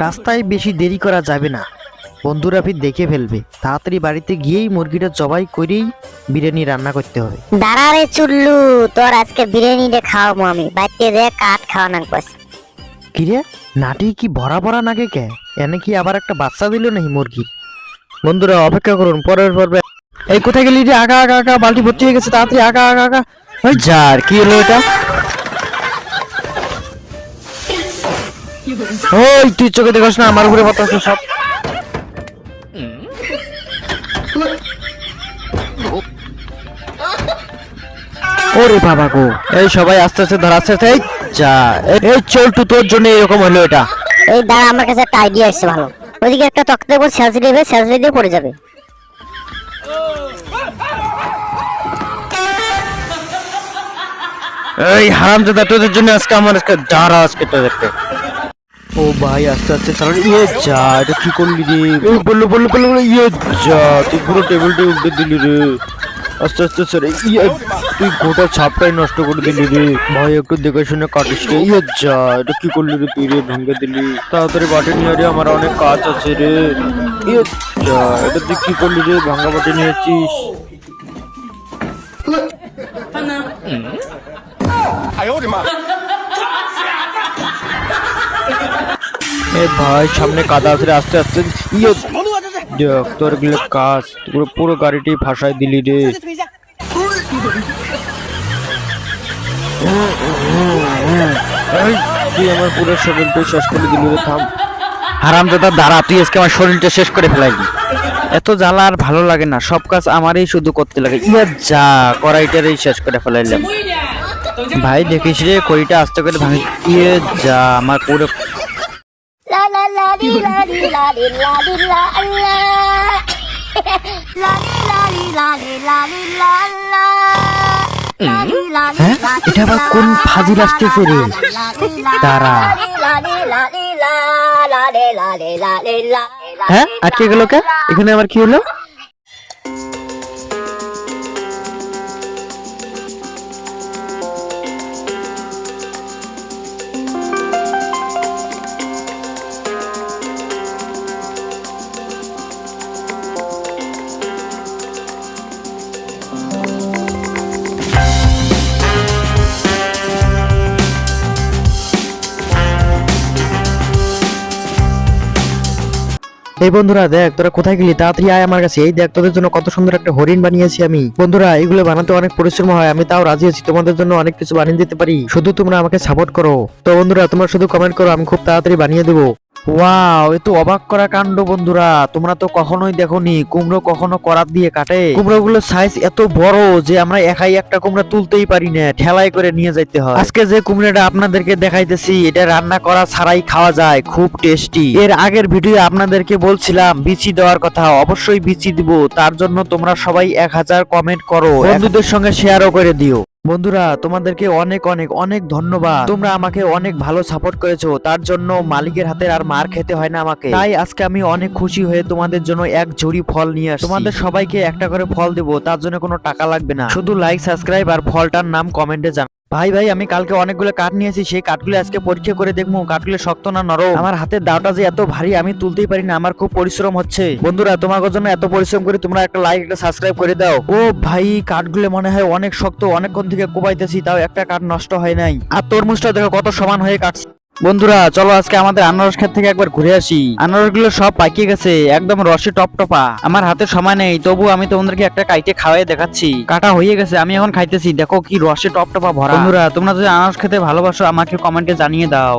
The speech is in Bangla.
রাস্তায় বেশি দেরি করা যাবে না। বন্ধুরা ফির দেখে ফেলবে। তাড়াতাড়ি বাড়িতে গিয়েই মুরগিটা জবাই করেই বিরিয়ানি রান্না করতে হবে। দাঁড়া রে চুল্লু তোর আজকে বিরিয়ানি রে খাওয়াবো আমি। বাড়িতে যে কাঠ খাওয়ানোর কইছে কিরে? নাটি কি ভরা ভরা নাগে কে? এনে কি আবার একটা বাচ্চা দিল নাকি মুরগি? বন্ধুরা অপেক্ষা করুন পরের পর্বে। এই কোথায় গেলি রে? আগা আগা আগা বালতি ভর্তি হয়ে গেছে তাড়াতাড়ি আগা আগা আগা। ওই যার কি হলো এটা? ওই তুই চোখে দেখাস না আমার উপরে বাতাস সব। ওরে বাবা গো এই সবাই আস্তে আস্তে ধর আস্তে আস্তে এই যা এই- চলটু তোর জন্য এরকম হলো এটা। এই দাঁড়া আমার কাছে একটা আইডিয়া এসছে ভালো। ওইদিকে একটা তক্তা উপর স্যালসি দেবে স্যালসি দিয়ে পড়ে যাবে। এই হারাম দাদা তোদের জন্য আজকে আমার আজকে দাঁড়া আজকে তোদেরকে। ও ভাই আস্তে আস্তে চালান ইয়ে যা এটা কি করলি রে? বলল বলল বলল বলল, ইয়ে যা তুই পুরো টেবিলটা উল্টে দিলি রে। আস্তে আস্তে স্যার ইয়ে তুই গোটা ছাপটাই নষ্ট করে দিলি রে। ভাই একটু দেখে শুনে কাটিস রে। ইয়ে যা এটা কি করলি রে তুই রে ভেঙে দিলি। তাড়াতাড়ি বাটি নিয়ে রে আমার অনেক কাজ আছে রে। ইয়ে যা এটা তুই কি করলি রে ভাঙা বাটি নিয়েছিস? এ ভাই সামনে কাদা আছে আস্তে আস্তে। ইয়ে দেখ তোরগুলো কাজ। পুরো পুরো গাড়িটি ফাঁসাই দিলি রে। তুই আমার পুরো শরীরটা শেষ করে দিলি রে থাম। হারাম দাদা দাঁড়া তুই আজকে আমার শরীরটা শেষ করে ফেলাইলি। এত জ্বালা আর ভালো লাগে না সব কাজ আমারই শুধু করতে লাগে। ইয়ে যা কড়াইটারই শেষ করে ফেলাইলাম। ভাই দেখিস রে কড়িটা আস্তে করে ভাঙি। ইয়ে যা আমার পুরো লা দি লা দি লা দি লা লা লা দি লা দি লা দি লা লা হ্যাঁ এটা আবার কোন ফাজিল আসতেছে রে? দাঁড়া। হ্যাঁ আটকে গেল কে? এখানে আবার কি হলো? এই বন্ধুরা, দেখ, তোরা কোথায় গেলি? তাড়াতাড়ি আয় আমার কাছে। এই দেখ, তোদের জন্য কত সুন্দর একটা হরিণ বানিয়েছি আমি। বন্ধুরা, এগুলো বানাতে অনেক পরিশ্রম হয়। আমি তাও রাজি আছি। তোমাদের জন্য অনেক কিছু বানিয়ে দিতে পারি। শুধু তোমরা আমাকে সাপোর্ট করো। তো বন্ধুরা, তোমরা শুধু কমেন্ট করো। আমি খুব তাড়াতাড়ি বানিয়ে দেবো। ওয়াও, এ অবাক করা কাণ্ড বন্ধুরা। তোমরা তো কখনোই দেখোনি, কুমড়ো কখনো করাত দিয়ে কাটে। কুমড়োগুলোর সাইজ এত বড় যে আমরা একাই একটা কুমড়া তুলতেই পারি না ঠেলাই করে নিয়ে যাইতে হয়। আজকে যে কুমড়োটা আপনাদেরকে দেখাইতেছি, এটা রান্না করা ছাড়াই খাওয়া যায়, খুব টেস্টি এর আগের ভিডিও আপনাদেরকে বলছিলাম, বিচি দেওয়ার কথা, অবশ্যই বিচি দিব, তার জন্য তোমরা সবাই এক হাজার কমেন্ট করো, বন্ধুদের সঙ্গে শেয়ারও করে দিও। বন্ধুরা, তোমাদেরকে অনেক অনেক অনেক ধন্যবাদ। তোমরা আমাকে অনেক ভালো সাপোর্ট করেছ, তার জন্য মালিকের হাতের আর মার খেতে হয় না আমাকে। তাই আজকে আমি অনেক খুশি হয়ে তোমাদের জন্য এক ঝুড়ি ফল নিয়ে আসছি। তোমাদের সবাইকে একটা করে ফল দেবো, তার জন্য কোনো টাকা লাগবে না। শুধু লাইক সাবস্ক্রাইব আর ফলটার নাম কমেন্টে জান ভাই ভাই, আমি কালকে অনেকগুলো কাঠ নিয়েছি, সেই কাঠগুলো আজকে পরীক্ষা করে দেখব। কাঠগুলো শক্ত না নরম? আমার হাতের দাওটা যে এত ভারী, আমি তুলতেই পারি না, আমার খুব পরিশ্রম হচ্ছে। বন্ধুরা, তোমাদের জন্য এত পরিশ্রম করে তোমরা একটা লাইক একটা সাবস্ক্রাইব করে দাও। ও ভাই, কাঠগুলো মনে হয় অনেক শক্ত, অনেকক্ষণ থেকে কোপাইতেছি তাও একটা কাঠ নষ্ট হয় নাই। আর তরমুজটা দেখো কত সমান হয়ে কাটছে। বন্ধুরা, চলো আজকে আমাদের আনারস ক্ষেত থেকে একবার ঘুরে আসি। আনারসগুলো সব পাকিয়ে গেছে, একদম রসে টপ টপা আমার হাতে সময় নেই, তবু আমি তোমাদেরকে একটা কাইটে খাওয়াই দেখাচ্ছি। কাটা হয়ে গেছে, আমি এখন খাইতেছি, দেখো কি রসে টপ টপা ভরা। বন্ধুরা, তোমরা যদি আনারস খেতে ভালোবাসো, আমাকে কমেন্টে জানিয়ে দাও।